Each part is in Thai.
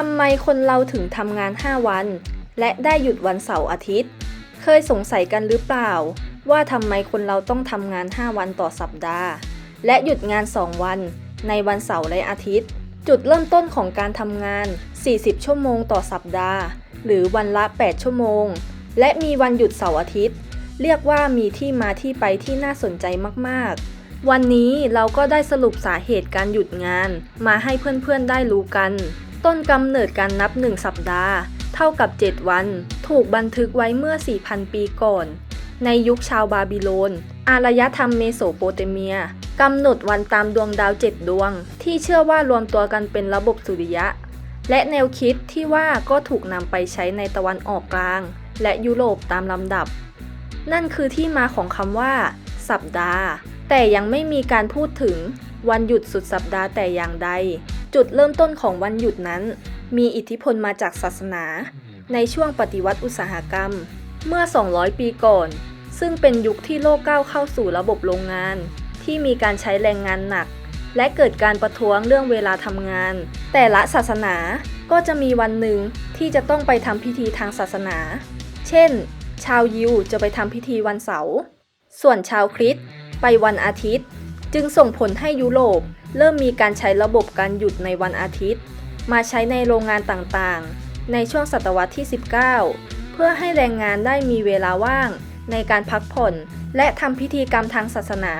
ทำไมคนเราถึงทำงาน 5 วัน และได้หยุดวันเสาร์อาทิตย์ เคยสงสัยกันหรือเปล่า ว่าทำไมคนเราต้องทำงาน 5 วันต่อสัปดาห์ และหยุดงาน 2 วัน ในวันเสาร์และอาทิตย์ จุดเริ่มต้นของการทำงาน 40 ชั่วโมงต่อสัปดาห์ หรือวันละ 8 ชั่วโมง และมีวันหยุดเสาร์อาทิตย์ เรียกว่ามีที่มาที่ไปที่น่าสนใจมากๆวันนี้เราก็ได้สรุปสาเหตุการหยุดงานมาให้เพื่อนๆได้รู้กัน ต้นกำเนิดการนับ 1 สัปดาห์ เท่ากับ 7 วัน ถูกบันทึกไว้เมื่อ 4,000 ปีก่อน ในยุคชาวบาบิโลน อารยธรรมเมโสโปเตเมียกำหนดวันตามดวงดาวเจ็ดดวง ที่เชื่อว่ารวมตัวกันเป็นระบบสุริยะ และแนวคิดที่ว่าก็ถูกนำไปใช้ในตะวันออกกลาง และยุโรปตามลำดับ นั่นคือที่มาของคำว่า สัปดาห์ แต่ยังไม่มีการพูดถึงวันหยุดสุดสัปดาห์แต่อย่างใด จุดเริ่มต้นของวันหยุดนั้น มีอิทธิพลมาจากศาสนา ในช่วงปฏิวัติอุตสาหกรรม เมื่อ 200 ปีก่อน ซึ่งเป็นยุคที่โลกก้าวเข้าสู่ระบบโรงงาน ที่มีการใช้แรงงานหนัก และเกิดการประท้วงเรื่องเวลาทำงาน แต่ละศาสนาก็จะมีวันหนึ่งที่จะต้องไปทำพิธีทางศาสนา เช่น ชาวยิวจะไปทำพิธีวันเสาร์ ส่วนชาวคริสต์ไปวันอาทิตย์ จึงส่งผลให้ยุโรป เริ่มมีการใช้ระบบการหยุดในวันอาทิตย์ มาใช้ในโรงงานต่างๆ ในช่วงศตวรรษที่ 19 เพื่อให้แรงงานได้มีเวลาว่าง ในการพักผ่อน และทำพิธีกรรมทางศาสนา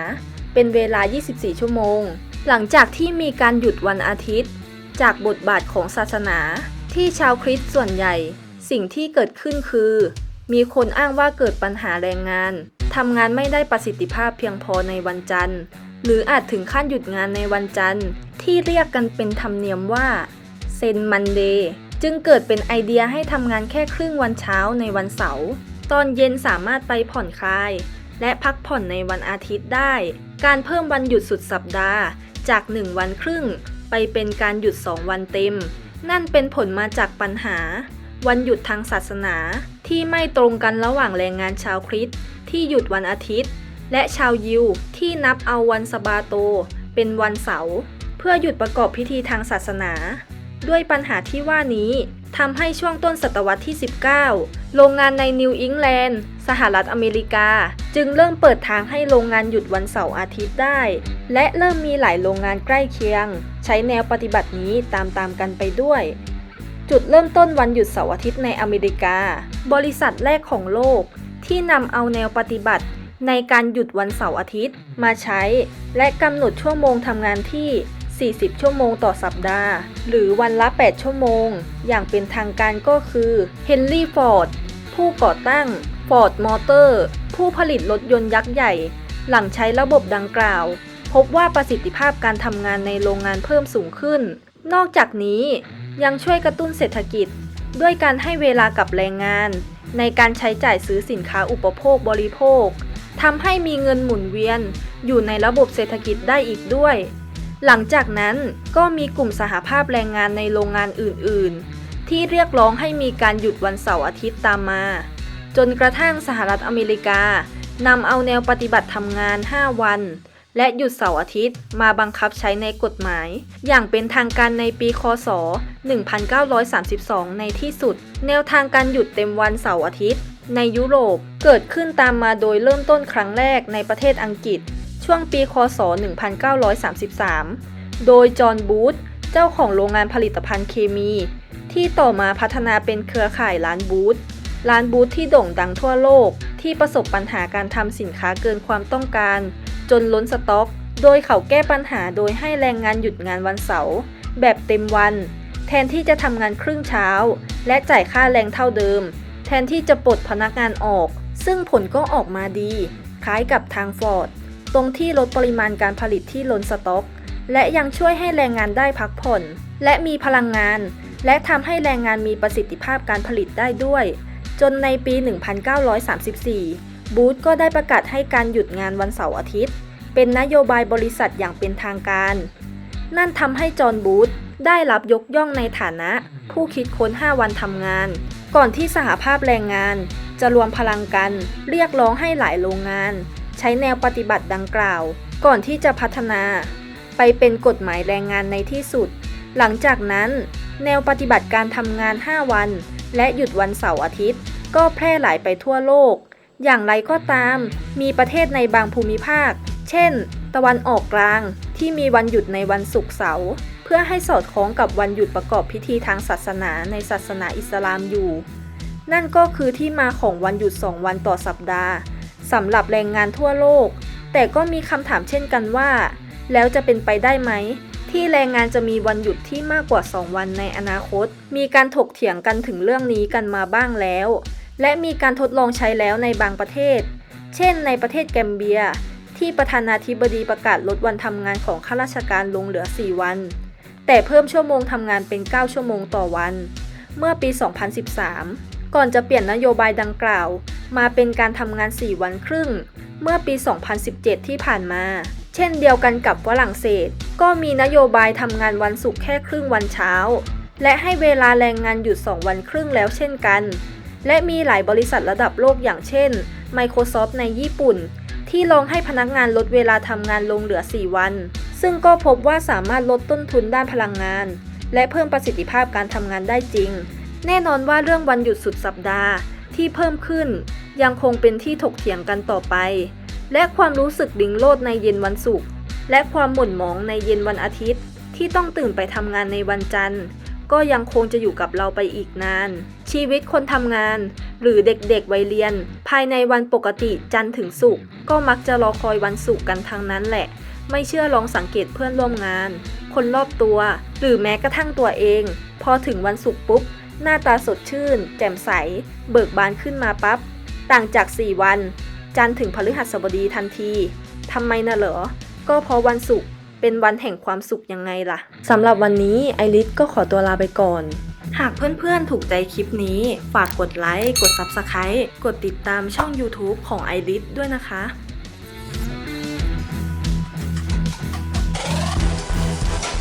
เป็นเวลา 24 ชั่วโมง หลังจากที่มีการหยุดวันอาทิตย์ จากบทบาทของศาสนา ที่ชาวคริสต์ส่วนใหญ่ สิ่งที่เกิดขึ้นคือ มีคนอ้างว่าเกิดปัญหาแรงงานทำงานไม่ได้ประสิทธิภาพเพียงพอในวันจันทร์ หรืออาจถึงขั้นหยุดงานในวันจันทร์ ที่เรียกกันเป็นธรรมเนียมว่าเซนมันเดย์จึงเกิดเป็นไอเดียให้ทำงานแค่ครึ่งวันเช้าในวันเสาร์ตอนเย็นสามารถไปผ่อนคลาย และพักผ่อนในวันอาทิตย์ได้ การเพิ่มวันหยุดสุดสัปดาห์ จาก 1 วันครึ่ง ไปเป็นการหยุด 2 วันเต็ม นั่นเป็นผลมาจากปัญหา วันหยุดทางศาสนาที่ไม่ตรงกันระหว่างแรงงานชาวคริสต์ที่หยุดวันอาทิตย์ และชาวยิวที่นับเอาวันสบาโต เป็นวันเสาร์เพื่อหยุดประกอบพิธีทางศาสนา ด้วยปัญหาที่ว่านี้ทำให้ช่วงต้นศตวรรษที่ 19 โรงงานในนิวอิงแลนด์ สหรัฐอเมริกา จึงเริ่มเปิดทางให้โรงงานหยุดวันเสาร์อาทิตย์ได้ และเริ่มมีหลายโรงงานใกล้เคียง ใช้แนวปฏิบัตินี้ตามๆกันไปด้วย จุดเริ่มต้นวันหยุดเสาร์อาทิตย์ในอเมริกา บริษัทแรกของโลกที่นำเอาแนวปฏิบัติ ในการหยุดวันเสาร์อาทิตย์มาใช้ และกำหนดชั่วโมงทำงานที่ 40 ชั่วโมงต่อสัปดาห์ หรือวันละ 8 ชั่วโมง อย่างเป็นทางการก็คือเฮนรี่ฟอร์ดผู้ก่อตั้ง Ford Motor ผู้ผลิตรถยนต์ยักษ์ใหญ่ หลังใช้ระบบดังกล่าว พบว่าประสิทธิภาพการทำงานในโรงงานเพิ่มสูงขึ้น นอกจากนี้ยังช่วยกระตุ้นเศรษฐกิจ ด้วยการให้เวลากับแรงงาน ในการใช้จ่ายซื้อสินค้าอุปโภคบริโภค ทำให้มีเงินหมุนเวียน อยู่ในระบบเศรษฐกิจได้อีกด้วย หลังจากนั้นก็มีกลุ่มสหภาพแรงงานในโรงงานอื่น ๆ ที่เรียกร้องให้มีการหยุดวันเสาร์อาทิตย์ตามมา จนกระทั่งสหรัฐอเมริกานำเอาแนวปฏิบัติทำงาน 5 วัน และหยุดเสาร์อาทิตย์มาบังคับใช้ในกฎหมาย อย่างเป็นทางการในปีคศ 1932 ในที่สุด แนวทางการหยุดเต็มวันเสาร์อาทิตย์ ในยุโรปเกิดขึ้นตามมาโดยเริ่มต้นครั้งแรกในประเทศอังกฤษ ช่วงปีคศ 1933 โดยจอห์นบูธเจ้าของโรงงานผลิตภัณฑ์เคมี ที่ต่อมาพัฒนาเป็นเครือข่ายร้านบูธร้านบูธที่โด่งดังทั่วโลกที่ประสบปัญหาการทำสินค้าเกินความต้องการ จนล้นสต็อก โดยเขาแก้ปัญหาโดยให้แรงงานหยุดงานวันเสาร์แบบเต็มวัน แทนที่จะทำงานครึ่งเช้า และจ่ายค่าแรงเท่าเดิม แทนที่จะปลดพนักงานออก ซึ่งผลก็ออกมาดี คล้ายกับทางฟอร์ด ตรงที่ลดปริมาณการผลิตที่ล้นสต็อก และยังช่วยให้แรงงานได้พักผ่อน และมีพลังงาน และทำให้แรงงานมีประสิทธิภาพการผลิตได้ด้วย จนในปี 1934 บูธก็ได้ประกาศให้การหยุดงานวันเสาร์อาทิตย์ เป็นนโยบายบริษัทอย่างเป็นทางการ นั่นทำให้จอห์นบูธได้รับยกย่องในฐานะ ผู้คิดค้น 5 วันทำงาน ก่อนที่สหภาพแรงงาน จะรวมพลังกัน เรียกร้องให้หลายโรงงาน ใช้แนวปฏิบัติดังกล่าว ก่อนที่จะพัฒนา ไปเป็นกฎหมายแรงงานในที่สุด หลังจากนั้น แนวปฏิบัติการทำงาน 5 วัน และหยุดวันเสาร์อาทิตย์ ก็แพร่หลายไปทั่วโลก อย่างไรก็ตาม มีประเทศในบางภูมิภาค เช่น ตะวันออกกลาง ที่มีวันหยุดในวันศุกร์เสาร์เพื่อให้สอดคล้องกับวันหยุดประกอบพิธีทางศาสนาในศาสนาอิสลามอยู่ นั่นก็คือที่มาของวันหยุด 2 วันต่อสัปดาห์สำหรับแรงงานทั่วโลก แต่ก็มีคำถามเช่นกันว่า แล้วจะเป็นไปได้ไหม ที่แรงงานจะมีวันหยุดที่มากกว่า 2 วันในอนาคต มีการถกเถียงกันถึงเรื่องนี้กันมาบ้างแล้ว และมีการทดลองใช้แล้วในบางประเทศ เช่น ในประเทศแกมเบีย ที่ประธานาธิบดีประกาศลดวันทำงานของข้าราชการลงเหลือ 4 วัน แต่เพิ่มชั่วโมงทำงานเป็น 9 ชั่วโมงต่อวัน เมื่อปี 2013 ก่อนจะเปลี่ยนนโยบายดังกล่าว มาเป็นการทำงาน 4 วันครึ่ง เมื่อปี 2017 ที่ผ่านมา เช่นเดียวกันกับฝรั่งเศส ก็มีนโยบายทำงานวันศุกร์แค่ครึ่งวันเช้า และให้เวลาแรงงานหยุด 2 วันครึ่งแล้วเช่นกัน และมีหลายบริษัทระดับโลกอย่างเช่น Microsoft ในญี่ปุ่น ที่ลองให้พนักงานลดเวลาทำงานลงเหลือ 4 วัน ซึ่งก็พบว่าสามารถลดต้นทุนด้านพลังงาน และเพิ่มประสิทธิภาพการทำงานได้จริง แน่นอนว่าเรื่องวันหยุดสุดสัปดาห์ที่เพิ่มขึ้น ยังคงเป็นที่ถกเถียงกันต่อไป และความรู้สึกดิ่งโลดในเย็นวันศุกร์และความหม่นหมองในเย็นวันอาทิตย์ ที่ต้องตื่นไปทำงานในวันจันทร์ ก็ยังคงจะอยู่กับเราไปอีกนาน ชีวิตคนทำงาน หรือเด็กๆวัยเรียน ภายในวันปกติจันทร์ถึงศุกร์ก็มักจะรอคอยวันศุกร์กันทางนั้นแหละ ไม่เชื่อลองสังเกตเพื่อนร่วมงาน คนรอบตัว หรือแม้กระทั่งตัวเอง พอถึงวันศุกร์ปุ๊บ หน้าตาสดชื่น แจ่มใส เบิกบานขึ้นมาปับ๊บต่างจาก 4 วัน จันทร์ถึงพฤหัสบดีทันทีทำไมน่ะเหรอก็เพราะวันศุกร์ เป็นวันแห่งความสุขยังไงล่ะสำหรับวันนี้ไอริสก็ขอตัวลาไปก่อน หากเพื่อนๆถูกใจคลิปนี้ ฝากกดไลค์ กด Subscribe กดติดตามช่อง YouTube ของไอริสด้วยนะคะ